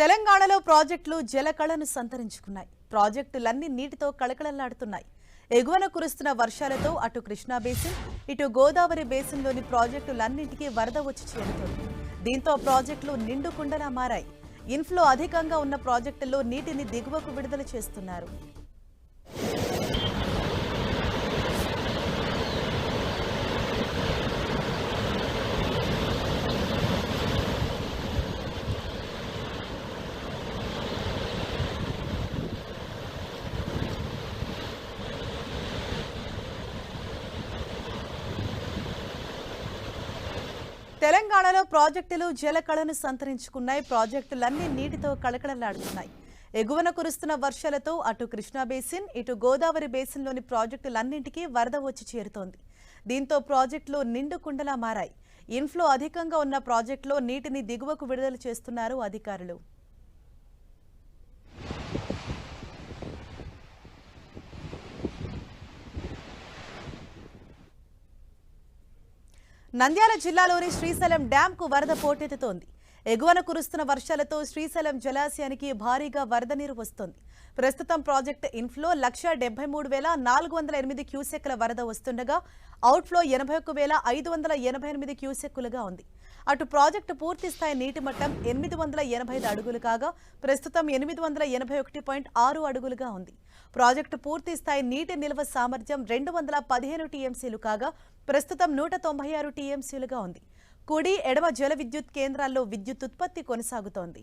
తెలంగాణలో ప్రాజెక్టులు జలకళను సంతరించుకున్నాయి. ప్రాజెక్టులన్నీ నీటితో కళకళలాడుతున్నాయి. ఎగువన కురుస్తున్న వర్షాలతో అటు కృష్ణా బేసిన్ ఇటు గోదావరి బేసిన్లోని ప్రాజెక్టులన్నింటికీ వరద వచ్చి చేరుతుంది. దీంతో ప్రాజెక్టులు నిండుకుండలా మారాయి. ఇన్ఫ్లో అధికంగా ఉన్న ప్రాజెక్టుల్లో నీటిని దిగువకు విడుదల చేస్తున్నారు. తెలంగాణలో ప్రాజెక్టులు జలకళను సంతరించుకున్నాయి. ప్రాజెక్టులన్నీ నీటితో కళకళలాడుతున్నాయి. ఎగువన కురుస్తున్న వర్షాలతో అటు కృష్ణా బేసిన్ ఇటు గోదావరి బేసిన్లోని ప్రాజెక్టులన్నింటికీ వరద వచ్చి చేరుతోంది. దీంతో ప్రాజెక్టులు నిండు కుండలా మారాయి. ఇన్ఫ్లో అధికంగా ఉన్న ప్రాజెక్టులో నీటిని దిగువకు విడుదల చేస్తున్నారు అధికారులు. నంద్యాల జిల్లాలోని శ్రీశైలం డ్యాంకు వరద పోటెత్తుతోంది. ఎగువన కురుస్తున్న వర్షాలతో శ్రీశైలం జలాశయానికి భారీగా వరద నీరు వస్తోంది. ప్రస్తుతం ప్రాజెక్టు ఇన్ఫ్లో లక్ష డెబ్బై మూడు వేల నాలుగు వందల ఎనిమిది క్యూసెక్ల వరద వస్తుండగా అవుట్ఫ్లో ఎనభై ఒక్క వేల ఐదు వందల ఎనభై ఎనిమిది క్యూసెక్కులుగా ఉంది. అటు ప్రాజెక్టు పూర్తి స్థాయి నీటి మట్టం ఎనిమిది వందల ఎనభై ఐదు అడుగులు కాగా ప్రస్తుతం ఎనిమిది వందల ఎనభై ఒకటి పాయింట్ ఆరు అడుగులుగా ఉంది. ప్రాజెక్టు పూర్తి స్థాయి నీటి నిల్వ సామర్థ్యం రెండు వందల పదిహేను టీఎంసీలు కాగా ప్రస్తుతం నూట తొంభై ఆరు టీఎంసీలుగా ఉంది. కుడి ఎడమ జల విద్యుత్ కేంద్రాల్లో విద్యుత్ ఉత్పత్తి కొనసాగుతోంది.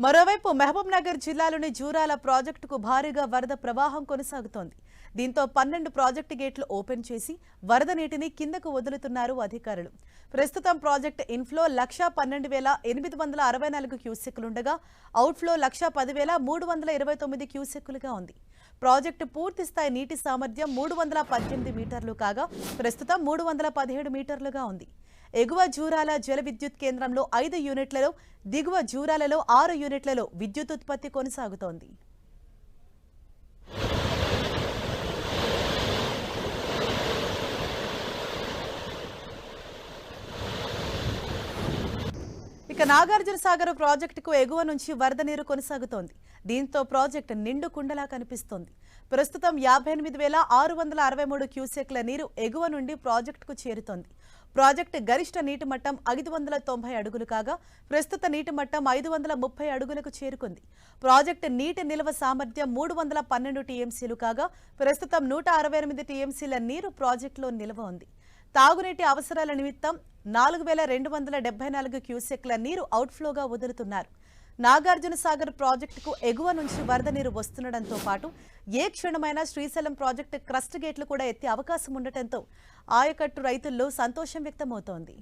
మరోవైపు మహబూబ్నగర్ జిల్లాలోని జూరాల ప్రాజెక్టుకు భారీగా వరద ప్రవాహం కొనసాగుతోంది. దీంతో పన్నెండు ప్రాజెక్టు గేట్లు ఓపెన్ చేసి వరద నీటిని కిందకు వదులుతున్నారు అధికారులు. ప్రస్తుతం ప్రాజెక్టు ఇన్ఫ్లో లక్షా పన్నెండు వేల ఎనిమిది వందల అరవై నాలుగు క్యూసెక్కులుండగా అవుట్ఫ్లో లక్షా పదివేల మూడు వందల ఇరవై తొమ్మిది క్యూసెక్కులుగా ఉంది. ప్రాజెక్టు పూర్తి స్థాయి నీటి సామర్థ్యం మూడు వందల పద్దెనిమిది మీటర్లు కాగా ప్రస్తుతం మూడు వందల పదిహేడు మీటర్లుగా ఉంది. ఎగువ జూరాల జల విద్యుత్ కేంద్రంలో ఐదు యూనిట్లలో దిగువ జూరాలలో ఆరు యూనిట్లలో విద్యుత్ ఉత్పత్తి కొనసాగుతోంది. ఇక నాగార్జున సాగర్ ప్రాజెక్టుకు ఎగువ నుంచి వరద నీరు కొనసాగుతోంది. దీంతో ప్రాజెక్టు నిండు కుండలా కనిపిస్తోంది. ప్రస్తుతం యాభై ఎనిమిది వేల ఆరు వందల అరవై మూడు క్యూసెక్ల నీరు ఎగువ నుండి ప్రాజెక్టుకు చేరుతోంది. ప్రాజెక్టు గరిష్ట నీటి మట్టం ఐదు వందల తొంభై అడుగులు కాగా ప్రస్తుత నీటి మట్టం ఐదు వందల ముప్పై అడుగులకు చేరుకుంది. ప్రాజెక్టు నీటి నిల్వ సామర్థ్యం మూడు వందల పన్నెండు టీఎంసీలు కాగా ప్రస్తుతం నూట అరవై ఎనిమిది టీఎంసీల నీరు ప్రాజెక్టులో నిల్వ ఉంది. తాగునీటి అవసరాల నిమిత్తం నాలుగు వేల రెండు వందల డెబ్బై నాలుగు క్యూసెక్ల నీరు అవుట్ఫ్లోగా వదులుతున్నారు. నాగార్జున సాగర్ ప్రాజెక్టుకు ఎగువ నుంచి వరద నీరు వస్తుండటంతో పాటు ఏ క్షణమైనా శ్రీశైలం ప్రాజెక్టు క్రస్ట్ గేట్లు కూడా ఎత్తే అవకాశం ఉండటంతో ఆయకట్టు రైతుల్లో సంతోషం వ్యక్తమవుతోంది.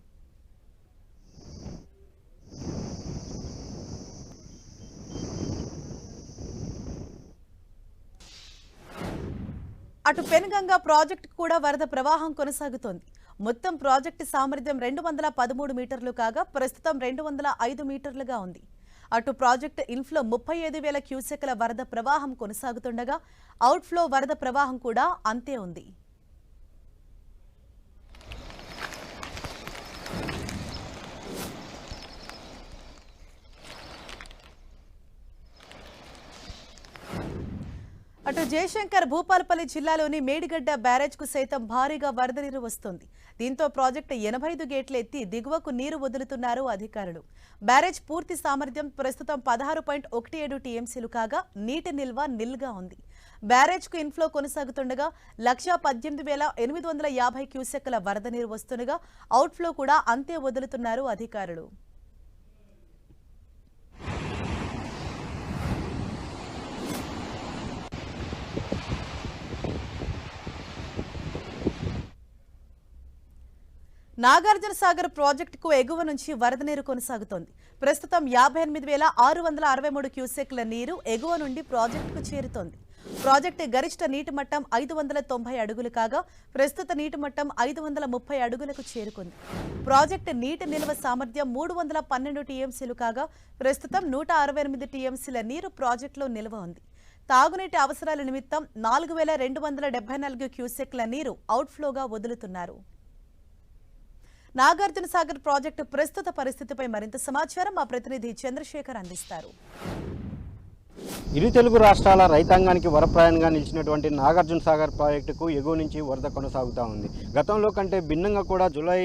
అటు పెనుగంగ ప్రాజెక్టు కూడా వరద ప్రవాహం కొనసాగుతోంది. మొత్తం ప్రాజెక్టు సామర్థ్యం రెండు వందల పదమూడు మీటర్లు కాగా ప్రస్తుతం రెండు వందల ఐదు మీటర్లుగా ఉంది. అటు ప్రాజెక్టు ఇన్ఫ్లో ముప్పై ఐదు వేల క్యూసెక్ల వరద ప్రవాహం కొనసాగుతుండగా అవుట్ఫ్లో వరద ప్రవాహం కూడా అంతే ఉంది. అటు జయశంకర్ భూపాలపల్లి జిల్లాలోని మేడిగడ్డ బ్యారేజ్కు సైతం భారీగా వరద నీరు వస్తుంది. దీంతో ప్రాజెక్టు ఎనభై ఐదు గేట్లు ఎత్తి దిగువకు నీరు వదులుతున్నారు అధికారులు. బ్యారేజ్ పూర్తి సామర్థ్యం ప్రస్తుతం పదహారు పాయింట్ ఒకటి ఏడు టీఎంసీలు కాగా నీటి నిల్వ నిల్గా ఉంది. బ్యారేజ్కు ఇన్ఫ్లో కొనసాగుతుండగా లక్షా పద్దెనిమిది వేల ఎనిమిది వందల యాభై క్యూసెక్ల వరద నీరు వస్తుండగా అవుట్ఫ్లో కూడా అంతే వదులుతున్నారు అధికారులు. నాగార్జున సాగర్ ప్రాజెక్టుకు ఎగువ నుంచి వరద నీరు కొనసాగుతోంది. ప్రస్తుతం యాభై ఎనిమిది వేల ఆరు వందల అరవై మూడు క్యూసెక్ల నీరు ఎగువ నుండి ప్రాజెక్టుకు చేరుతోంది. ప్రాజెక్టు గరిష్ట నీటి మట్టం ఐదు వందల తొంభై అడుగులు కాగా ప్రస్తుత నీటి మట్టం ఐదు వందల ముప్పై అడుగులకు చేరుకుంది. ప్రాజెక్టు నీటి నిల్వ సామర్థ్యం మూడు వందల పన్నెండు టీఎంసీలు కాగా ప్రస్తుతం నూట అరవై ఎనిమిది టీఎంసీల నీరు ప్రాజెక్టులో నిల్వ ఉంది. తాగునీటి అవసరాల నిమిత్తం నాలుగు వేల రెండు వందల డెబ్బై నాలుగు క్యూసెక్ల నీరు అవుట్ఫ్లోగా వదులుతున్నారు. నాగార్జున సాగర్ ప్రాజెక్టు ప్రస్తుత పరిస్థితిపై మరింత సమాచారం మా ప్రతినిధి చంద్రశేఖర్ అందిస్తారు. ఇరు తెలుగు రాష్ట్రాల రైతాంగానికి వరప్రాయంగా నిలిచినటువంటి నాగార్జున సాగర్ ప్రాజెక్టుకు ఎగువ నుంచి వరద కొనసాగుతూ ఉంది. గతంలో కంటే భిన్నంగా కూడా జూలై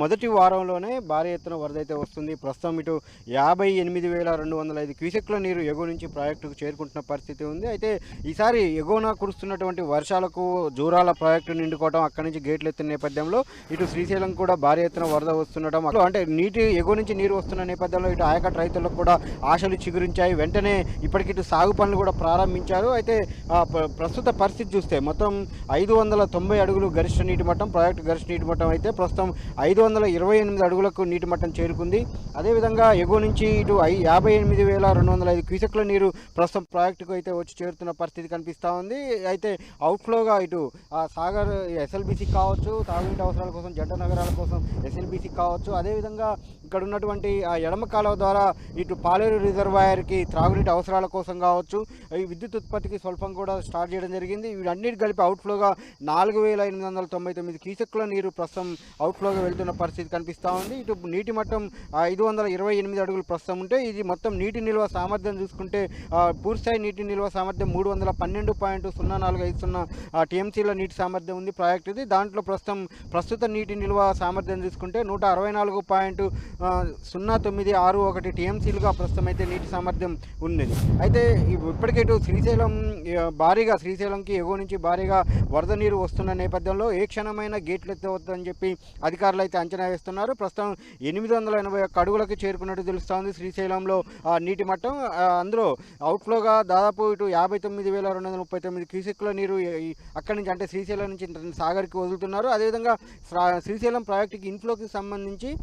మొదటి వారంలోనే భారీ ఎత్తున వరద అయితే వస్తుంది. ప్రస్తుతం ఇటు యాభై ఎనిమిది వేల రెండు వందల ఐదు క్యూసెక్ల నీరు ఎగువ నుంచి ప్రాజెక్టుకు చేరుకుంటున్న పరిస్థితి ఉంది. అయితే ఈసారి ఎగువన కురుస్తున్నటువంటి వర్షాలకు జూరాల ప్రాజెక్టు నిండుకోవడం అక్కడి నుంచి గేట్లు ఎత్తిన నేపథ్యంలో ఇటు శ్రీశైలం కూడా భారీ ఎత్తున వరద వస్తుండటం అంటే నీటి ఎగువ నుంచి నీరు వస్తున్న నేపథ్యంలో ఇటు ఆయకట్టు రైతులకు కూడా ఆశలు చిగురించాయి. వెంటనే ఇప్పటికి ఇటు సాగు పనులు కూడా ప్రారంభించారు. అయితే ప్ర- ప్రస్తుత పరిస్థితి చూస్తే మొత్తం ఐదు వందల తొంభై అడుగులు గరిష్ట నీటి మట్టం ప్రాజెక్టు గరిష్ట నీటి మట్టం అయితే ప్రస్తుతం ఐదు వందల ఇరవై ఎనిమిది అడుగులకు నీటి మట్టం చేరుకుంది. అదేవిధంగా ఎగువ నుంచి ఇటు ఐ యాభై ఎనిమిది వేల రెండు వందల ఐదు క్యూసెక్ల నీరు ప్రస్తుతం ప్రాజెక్టుకు అయితే వచ్చి చేరుతున్న పరిస్థితి కనిపిస్తూ ఉంది. అయితే అవుట్ఫ్లోగా ఇటు ఆ సాగర్ ఎస్ఎల్బీసీ కావచ్చు తాగునీటి అవసరాల కోసం జంట నగరాల కోసం ఎస్ఎల్బీసీ కావచ్చు. అదేవిధంగా ఇక్కడ ఉన్నటువంటి ఆ ఎడమ కాలువ ద్వారా ఇటు పాలేరు రిజర్వాయర్కి త్రాగునీటి అవసరాల కోసం కావచ్చు ఈ విద్యుత్ ఉత్పత్తికి స్వల్పం కూడా స్టార్ట్ చేయడం జరిగింది. వీటన్నిటి కలిపి అవుట్ఫ్లోగా నాలుగు వేల ఎనిమిది వందల తొంభై తొమ్మిది క్యూసెక్ల నీరు ప్రస్తుతం అవుట్ఫ్లోగా వెళ్తున్న పరిస్థితి కనిపిస్తూ ఉంది. ఇటు నీటి మట్టం ఐదు వందల ఇరవై ఎనిమిది అడుగులు ప్రస్తుతం ఉంటే ఇది మొత్తం నీటి నిల్వ సామర్థ్యం చూసుకుంటే పూర్తిస్థాయి నీటి నిల్వ సామర్థ్యం మూడు వందల పన్నెండు పాయింట్ సున్నా నాలుగు ఐదు సున్నా టీఎంసీల నీటి సామర్థ్యం ఉంది. ప్రాజెక్ట్ ఇది. దాంట్లో ప్రస్తుతం ప్రస్తుత నీటి నిల్వ సామర్థ్యం చూసుకుంటే నూట అరవై నాలుగు పాయింట్ సున్నా తొమ్మిది ఆరు ఒకటి టీఎంసీలుగా ప్రస్తుతం అయితే నీటి సామర్థ్యం ఉన్నది. అయితే ఇప్పటికే ఇటు శ్రీశైలం భారీగా శ్రీశైలంకి ఎగువ నుంచి భారీగా వరద నీరు వస్తున్న నేపథ్యంలో ఏ క్షణమైన గేట్లు ఎత్తవద్దని చెప్పి అధికారులు అయితే అంచనా వేస్తున్నారు. ప్రస్తుతం ఎనిమిది వందల ఎనభై ఒక్క చేరుకున్నట్టు తెలుస్తోంది శ్రీశైలంలో నీటి మట్టం. అందులో అవుట్ఫ్లోగా దాదాపు ఇటు యాభై తొమ్మిది వేల రెండు వందల ముప్పై తొమ్మిది క్యూసెక్ల నీరు అక్కడి నుంచి అంటే శ్రీశైలం నుంచి సాగర్కి వదులుతున్నారు. అదేవిధంగా శ్రా- శ్రీశైలం ప్రాజెక్టుకి ఇన్ఫ్లోకి సంబంధించి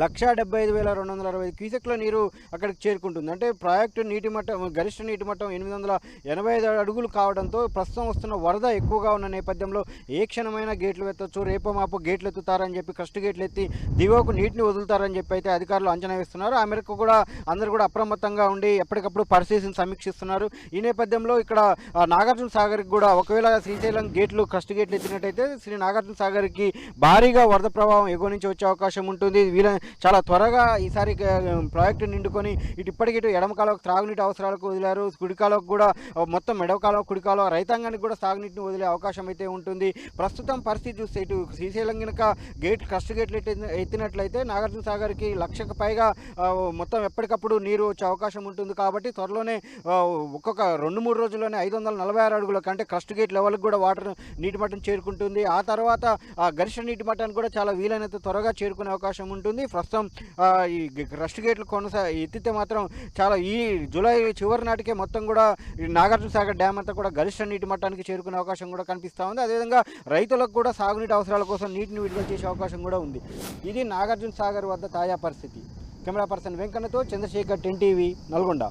లక్షా డెబ్బై ఐదు వేల రెండు వందల అరవై క్యూసెక్ల నీరు అక్కడికి చేరుకుంటుంది. అంటే ప్రాజెక్టు నీటి మట్టం గరిష్ట నీటి మట్టం ఎనిమిది వందల ఎనభై ఐదు అడుగులు కావడంతో ప్రస్తుతం వస్తున్న వరద ఎక్కువగా ఉన్న నేపథ్యంలో ఏ క్షణమైన గేట్లు ఎత్తొచ్చు రేపో మాపు గేట్లు ఎత్తుతారని చెప్పి కష్ట గేట్లు ఎత్తి దిగువకు నీటిని వదులుతారని చెప్పి అయితే అధికారులు అంచనా వేస్తున్నారు. ఆ మేరకు కూడా అందరూ కూడా అప్రమత్తంగా ఉండి ఎప్పటికప్పుడు పరిస్థితిని సమీక్షిస్తున్నారు. ఈ నేపథ్యంలో ఇక్కడ నాగార్జునసాగర్కి నాగార్జున సాగర్కి కూడా ఒకవేళ శ్రీశైలం గేట్లు కష్ట గేట్లు ఎత్తినట్టయితే శ్రీ నాగార్జున సాగర్కి భారీగా వరద ప్రభావం ఎగువ నుంచి వచ్చే అవకాశం ఉంటుంది. వీళ్ళ చాలా త్వరగా ఈసారి ప్రాజెక్టు నిండుకొని ఇటు ఇప్పటికి ఇటు ఎడమ కాలువకు త్రాగునీటి అవసరాలకు వదిలారు. కుడికాలకు కూడా మొత్తం ఎడవ కాలువ కుడి రైతాంగానికి కూడా సాగునీటిని వదిలే అవకాశం అయితే ఉంటుంది. ప్రస్తుతం పరిస్థితి చూస్తే ఇటు శ్రీశైలం కనుక గేట్ కష్ట గేట్లు ఎత్తినట్లయితే నాగార్జున సాగర్కి లక్షకు పైగా మొత్తం ఎప్పటికప్పుడు నీరు వచ్చే అవకాశం ఉంటుంది. కాబట్టి త్వరలోనే ఒక్కొక్క రెండు మూడు రోజుల్లోనే ఐదు వందల నలభై ఆరు అడుగుల కంటే క్రస్ట్ గేట్ లెవెల్కి కూడా వాటర్ నీటి మట్టం చేరుకుంటుంది. ఆ తర్వాత ఆ గరిష్ట నీటి మట్టానికి కూడా చాలా వీలైనంత త్వరగా చేరుకునే అవకాశం ఉంటుంది. ప్రస్తుతం ఈ క్రస్ట్ గేట్లు కొనసా ఎత్తితే మాత్రం చాలా ఈ జూలై చివరి నాటికే మొత్తం కూడా నాగార్జునసాగర్ నాగార్జున సాగర్ డ్యామ్ అంతా కూడా గరిష్ట నీటి మట్టానికి చేరుకునే అవకాశం కూడా కనిపిస్తూ ఉంది. అదేవిధంగా రైతులకు కూడా సాగునీటి అవసరాల కోసం నీటిని విడుదల చేసే అవకాశం కూడా ఉంది. ఇది నాగార్జున సాగర్ వద్ద తాజా పరిస్థితి. కెమెరా పర్సన్ వెంకన్నతో చంద్రశేఖర్ టెన్ టీవీ నల్గొండ.